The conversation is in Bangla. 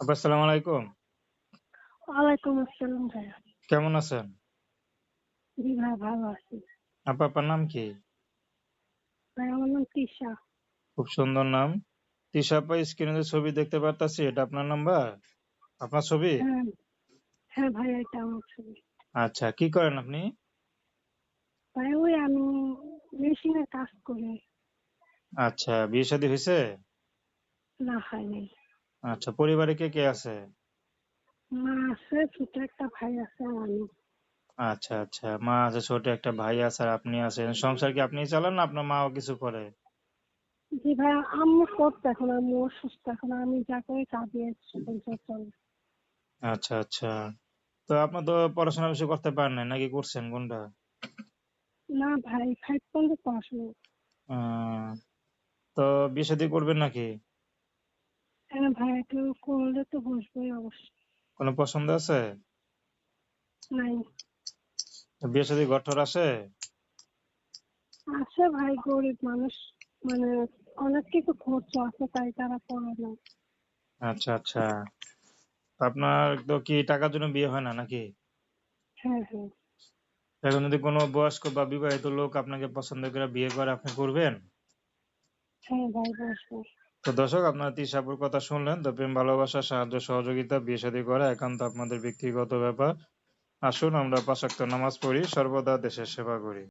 আপা আসসালামু আলাইকুম। ওয়ালাইকুম আসসালাম ভাইয়া। কেমন আছেন? জি ভাই ভালো আছি। আপা আপনার নাম কি? ভাই আমার নাম খুব সুন্দর নাম। আপা স্ক্রিনে যে ছবি দেখতে পারতাছি এটা আপনার নাম্বার আপনার ছবি? হ্যাঁ হ্যাঁ ভাই এটা আমার ছবি। আচ্ছা কি করেন আপনি? ভাই ওই আমি মেশিনের কাজ করি। আচ্ছা বিয়ে শাদী হয়েছে না হয় নাই আচ্ছা পরিবারে কে কে আছে? মা আছে ছোট একটা ভাই আছে আর আমি। আচ্ছা আচ্ছা মা আছে ছোট একটা ভাই আছে আর আপনি আছেন। সংসার কি আপনি চালান না আপনার মাও কিছু করে? জি ভাই আম্মু করতো এখন আম্মু অসুস্থ এখন আমি যা করি তা দিয়ে সংসার চলে। আচ্ছা আচ্ছা। তো আপনার তো পড়াশোনা বেশি করতে পারেন নাই নাকি করছেন কোনটা? না ভাই ফাইভ পর্যন্ত পড়াশোনা। তো বিয়ে শাদী করবেন নাকি? হ্যাঁ ভাই একটু করলে তো বসবোই অবশ্যই। কোনো পছন্দ আছে? নাই। বিয়ে শাদী ঘর টর আছে? আছে ভাই গরিব মানুষ মানে অনেক কিছু খরচ আছে তাই তারা করে না। আচ্ছা আচ্ছা। আপনার তো কি টাকার জন্য বিয়ে হয় না নাকি? হ্যাঁ হ্যাঁ। এখন যদি কোনো বয়স্ক বা বিবাহিত লোক আপনাকে পছন্দ করে বিয়ে করে আপনি করবেন? তো দর্শক, আপনারা তিশাপুর কথা শুনলেন। তো প্রেম, ভালোবাসা, সাহায্য, সহযোগিতা, বিয়ে শাদী করা একান্ত আপনাদের ব্যক্তিগত ব্যাপার। আসুন, আমরা পাশাক্ত নামাজ পড়ি, সর্বদা দেশের সেবা করি।